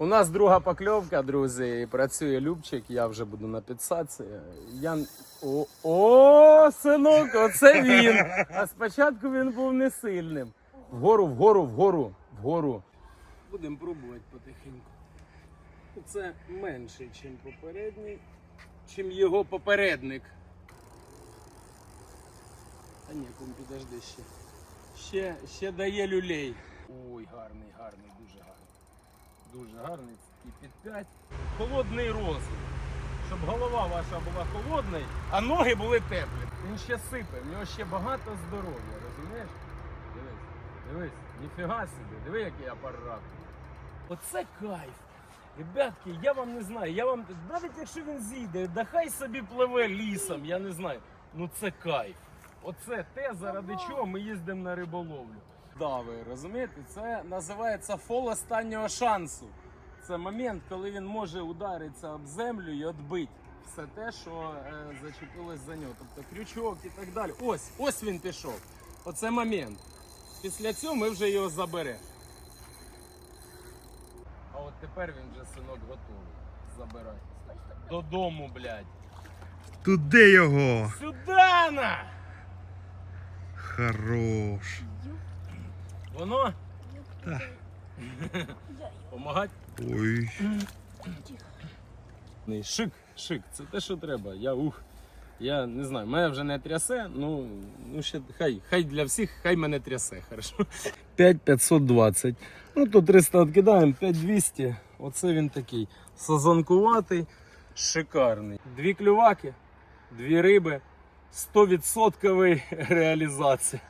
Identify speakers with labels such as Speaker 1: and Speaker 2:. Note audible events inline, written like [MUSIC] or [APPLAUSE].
Speaker 1: У нас друга покльовка, друзі. і Працює Любчик, я вже буду на підсадці. Я... О, о, синок, оце він. А спочатку він був не сильним. Вгору, вгору, вгору, вгору. Будемо пробувати потихеньку. Це менший, ніж попередній, чим його попередник. Та ні, кум, підожди ще. Ще, ще дає люлей. Ой, гарний, гарний, дуже гарний. Дуже гарний. І під 5. Холодний розум. Щоб голова ваша була холодною, а ноги були теплі. Він ще сипе, в нього ще багато здоров'я, розумієш? Дивись, дивись, ніфіга собі, диви, який апарат. Оце кайф. Ребятки, я вам не знаю, я вам навіть якщо він зійде, да хай собі пливе лісом, я не знаю. Ну це кайф. Оце те, заради чого ми їздимо на риболовлю. Да, ви розумієте, це називається фол останнього шансу. Це момент, коли він може ударитися об землю і відбити все те, що е, зачепилось за нього. Тобто крючок і так далі. Ось, ось він пішов. Оце момент. Після цього ми вже його заберемо. А от тепер він вже синок готовий. Забирай. Додому, блядь.
Speaker 2: Туди його.
Speaker 1: Сюда на!
Speaker 2: Хорош.
Speaker 1: Воно
Speaker 2: Та. [LAUGHS]
Speaker 1: помагать.
Speaker 2: Ой.
Speaker 1: Шик, шик, це те, що треба. Я ух. Я не знаю, мене вже не трясе, ну, ну ще хай, хай для всіх, хай мене трясе, хорошо. 5520. Ну то 300 відкидаємо, 5200. Оце він такий. Сазонкуватий, шикарний. Дві клюваки, дві риби, 100% [LAUGHS] реалізація.